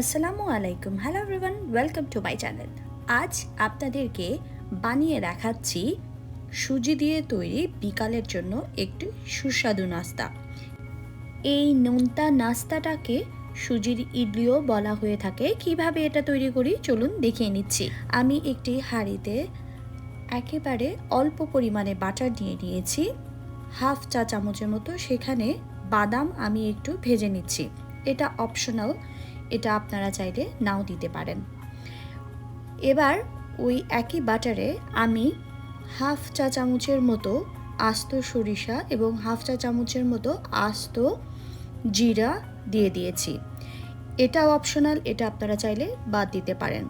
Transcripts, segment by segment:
আসসালামু আলাইকুম hello everyone welcome to my channel আজ আপনাদেরকে বানিয়ে দেখাচ্ছি সুজি দিয়ে তৈরি বিকালের জন্য একটি সুস্বাদু নাস্তা। এই নোনতা নাস্তাটাকে সুজির ইডলিও বলা হয়ে থাকে। কীভাবে এটা তৈরি করি? চলুন দেখিয়ে নিচ্ছি। আমি একটি হাঁড়িতে একেবারে অল্প পরিমাণে বাটার দিয়ে নিয়েছি। হাফ চা চামচের মতো। সেখানে বাদাম আমি একটু ভেজে নিচ্ছি। এটা অপশনাল এটা আপনারা চাইলে নাও দিতে পারেন। এবার ওই একই বাটারে আমি হাফ চা চামচের মতো আস্ত সরিষা এবং হাফ চা চামচের মতো আস্ত জিরা দিয়ে দিয়েছি। এটাও অপশনাল, এটা আপনারা চাইলে বাদ দিতে পারেন।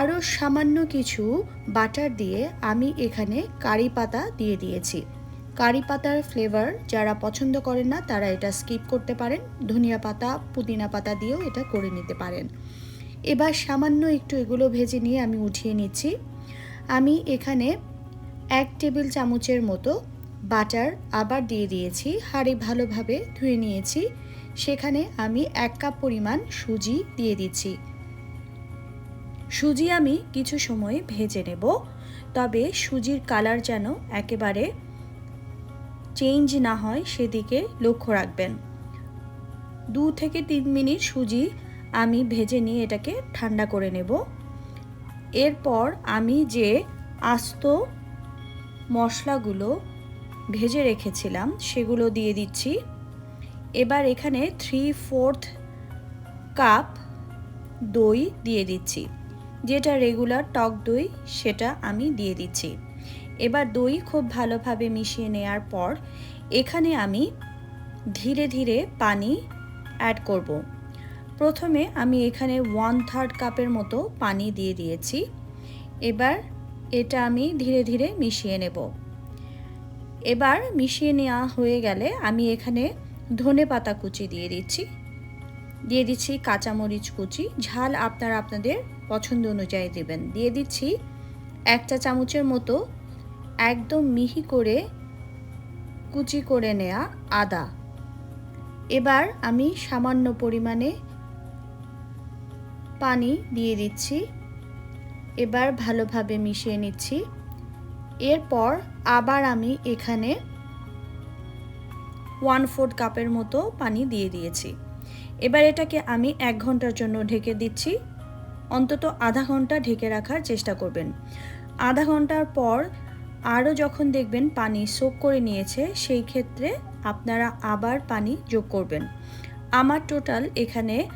আরও সামান্য কিছু বাটার দিয়ে আমি এখানে কারি পাতা দিয়ে দিয়েছি। কারি পাতার ফ্লেভার যারা পছন্দ করেন না, তারা এটা স্কিপ করতে পারেন। ধনিয়া পাতা, পুদিনা পাতা দিয়েও এটা করে নিতে পারেন। এবার সামান্য একটু এগুলো ভেজে নিয়ে আমি উঠিয়ে নিচ্ছি। আমি এখানে এক টেবিল চামচের মতো বাটার আবার দিয়ে দিয়েছি, হাঁড়ি ভালোভাবে ধুয়ে নিয়েছি। সেখানে আমি এক কাপ পরিমাণ সুজি দিয়ে দিচ্ছি। সুজি আমি কিছু সময় ভেজে নেব, তবে সুজির কালার যেন একেবারে চেঞ্জ না হয় সেদিকে লক্ষ্য রাখবেন। দু থেকে তিন মিনিট সুজি আমি ভেজে নিয়ে এটাকে ঠান্ডা করে নেব। এরপর আমি যে আস্ত মশলাগুলো ভেজে রেখেছিলাম সেগুলো দিয়ে দিচ্ছি। এবার এখানে থ্রি ফোর্থ কাপ দই দিয়ে দিচ্ছি। যেটা রেগুলার টক দই সেটা আমি দিয়ে দিচ্ছি। এবার দই খুব ভালোভাবে মিশিয়ে নেওয়ার পর এখানে আমি ধীরে ধীরে পানি অ্যাড করব। প্রথমে আমি এখানে ওয়ান থার্ড কাপের মতো পানি দিয়ে দিয়েছি। এবার এটা আমি ধীরে ধীরে মিশিয়ে নেব। এবার মিশিয়ে নেওয়া হয়ে গেলে আমি এখানে ধনে পাতা কুচি দিয়ে দিচ্ছি। দিয়ে দিচ্ছি কাঁচামরিচ কুচি। ঝাল আপনারা আপনাদের পছন্দ অনুযায়ী দেবেন। দিয়ে দিচ্ছি একটা চামচের মতো একদম মিহি করে কুচি করে নেয়া আদা। এবার আমি সামান্য পরিমাণে পানি দিয়ে দিচ্ছি। এবার ভালোভাবে মিশিয়ে নিচ্ছি। এরপর আবার আমি এখানে ওয়ান ফোর্থ কাপের মতো পানি দিয়ে দিয়েছি। এবার এটাকে আমি এক ঘণ্টার জন্য ঢেকে দিচ্ছি। অন্তত আধা ঘণ্টা ঢেকে রাখার চেষ্টা করবেন। আধা ঘণ্টার পর আরও যখন দেখবেন পানি সোক করে নিয়েছে, সেই ক্ষেত্রে আপনারা আবার পানি যোগ করবেন। আমার টোটাল এখানে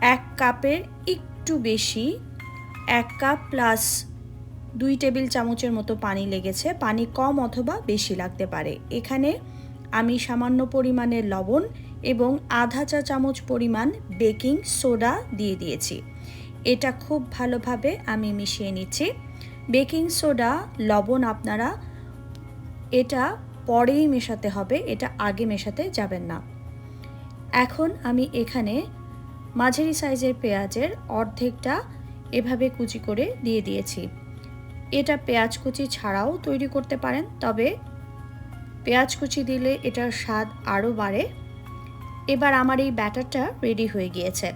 এক কাপের একটু বেশি, এক কাপ প্লাস দুই টেবিল চামচের মতো পানি লেগেছে। পানি কম অথবা বেশি লাগতে পারে। এখানে আমি সামান্য পরিমাণের লবণ এবং আধা চা চামচ পরিমাণ বেকিং সোডা দিয়ে দিয়েছি। এটা খুব ভালোভাবে আমি মিশিয়ে নিচ্ছি। বেকিং সোডা, লবণ আপনারা এটা পরেই মেশাতে হবে, এটা আগে মেশাতে যাবেন না। এখন আমি এখানে মাঝারি সাইজের পেঁয়াজের অর্ধেকটা এভাবে কুচি করে দিয়ে দিয়েছি। এটা পেঁয়াজ কুচি ছাড়াও তৈরি করতে পারেন, তবে পেঁয়াজ কুচি দিলে এটার স্বাদ আরও বাড়ে। এবার আমার এই ব্যাটারটা রেডি হয়ে গিয়েছে।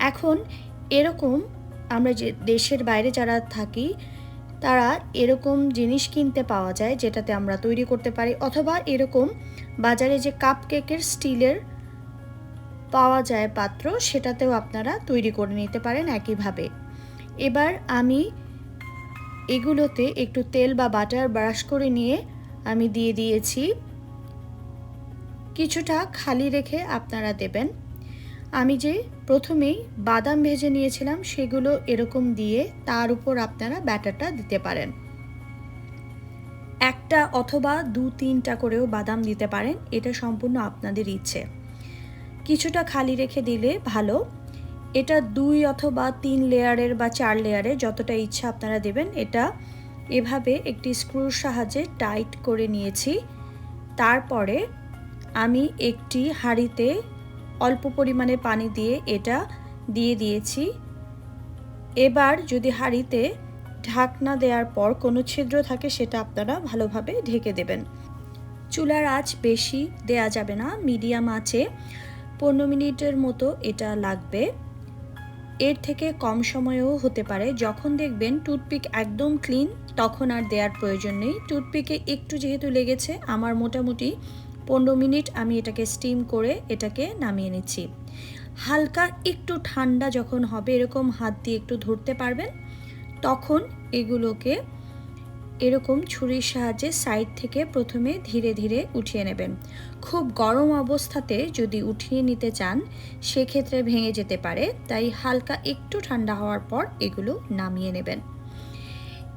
এখন এরকম আমরা যে দেশের বাইরে যারা থাকি তারা এরকম জিনিস কিনতে পাওয়া যায় যেটাতে আমরা তৈরি করতে পারি, অথবা এরকম বাজারে যে কাপ কেকের স্টিলের পাওয়া যায় পাত্র, সেটাতেও আপনারা তৈরি করে নিতে পারেন একইভাবে। এবার আমি এগুলোতে একটু তেল বা বাটার ব্রাশ করে নিয়ে আমি দিয়ে দিয়েছি। কিছুটা খালি রেখে আপনারা দেবেন। আমি যে প্রথমেই বাদাম ভেজে নিয়েছিলাম সেগুলো এরকম দিয়ে তার উপর আপনারা ব্যাটারটা দিতে পারেন। একটা অথবা দু তিনটা করেও বাদাম দিতে পারেন, এটা সম্পূর্ণ আপনাদের ইচ্ছে। কিছুটা খালি রেখে দিলে ভালো। এটা দুই অথবা তিন লেয়ারের বা চার লেয়ারের যতটা ইচ্ছা আপনারা দেবেন, এটা এভাবে একটি স্ক্রুর সাহায্যে টাইট করে নিয়েছি। তারপরে আমি একটি হাঁড়িতে অল্প পরিমাণে পানি দিয়ে এটা দিয়ে দিয়েছি। এবার যদি হাঁড়িতে ঢাকনা দেওয়ার পর কোনো ছিদ্র থাকে, সেটা আপনারা ভালোভাবে ঢেকে দেবেন। চুলার আঁচ বেশি দেয়া যাবে না, মিডিয়াম আঁচে। পনেরো মিনিটের মতো এটা লাগবে। এর থেকে কম সময়েও হতে পারে। যখন দেখবেন টুথপিক একদম ক্লিন, তখন আর দেওয়ার প্রয়োজন নেই। টুথপিকে একটু যেহেতু লেগেছে, আমার মোটামুটি পনেরো মিনিট আমি এটাকে স্টিম করে এটাকে নামিয়ে নিচ্ছি। হালকা একটু ঠান্ডা যখন হবে, এরকম হাত দিয়ে একটু ধরতে পারবেন, তখন এগুলোকে এরকম ছুরির সাহায্যে সাইড থেকে প্রথমে ধীরে ধীরে উঠিয়ে নেবেন। খুব গরম অবস্থাতে যদি উঠিয়ে নিতে চান, সেক্ষেত্রে ভেঙে যেতে পারে, তাই হালকা একটু ঠান্ডা হওয়ার পর এগুলো নামিয়ে নেবেন।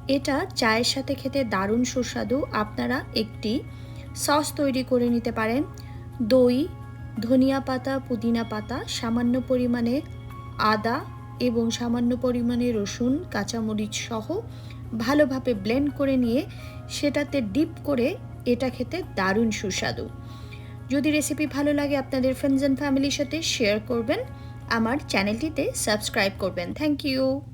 এটা চায়ের সাথে খেতে দারুণ সুস্বাদু। আপনারা একটি সস তৈরি করে নিতে পারেন। দই, ধনিয়া পাতা, পুদিনা পাতা, সামান্য পরিমাণে আদা এবং সামান্য পরিমাণে রসুন, কাঁচামরিচ সহ ভালোভাবে ব্লেন্ড করে নিয়ে সেটাতে ডিপ করে এটা খেতে দারুণ সুস্বাদু। যদি রেসিপি ভালো লাগে আপনাদের ফ্রেন্ডস অ্যান্ড ফ্যামিলির সাথে শেয়ার করবেন। আমার চ্যানেলটিতে সাবস্ক্রাইব করবেন। Thank you